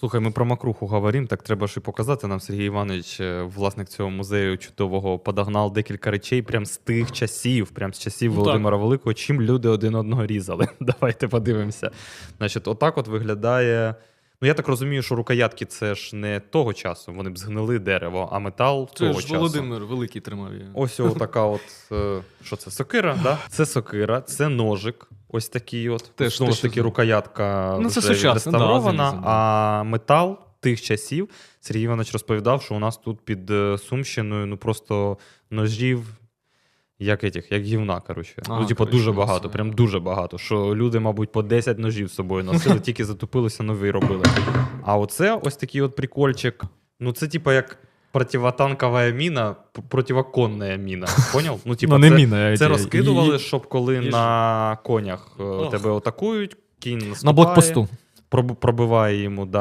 Слухай, ми про макруху говоримо, так треба ж і показати нам Сергій Іванович, е, власник цього музею чудового, подогнав декілька речей прям з тих часів, прям з часів Ну, так. Володимира Великого, чим люди один одного різали. Давайте подивимося. Значить, отак от виглядає. Ну, я так розумію, що рукоятки це ж не того часу, вони б згнили дерево, а метал Це того ж часу. Володимир Великий тримав її. Ось така от. е, Що це? Сокира, да? Це сокира, це ножик. Ось такий от. Теж Знову ж таки, рукоятка Ну, це вже сучасно, реставрована, замізано. а метал тих часів. Сергій Іванович розповідав, що у нас тут під е, Сумщиною ну просто ножів. Як етих, як гівна, коротше. А, ну, типу, дуже багато, це- прям дуже багато. Що люди, мабуть, по 10 ножів з собою носили, тільки затупилися, нові робили. А оце ось такий от прикольчик. Ну, це типу як противотанкова міна, противоконна міна. Поняв? Ну, типу, це, міна, це розкидували, щоб коли на конях е, тебе атакують, кінь наступає, на блокпосту. проб- пробиває йому да,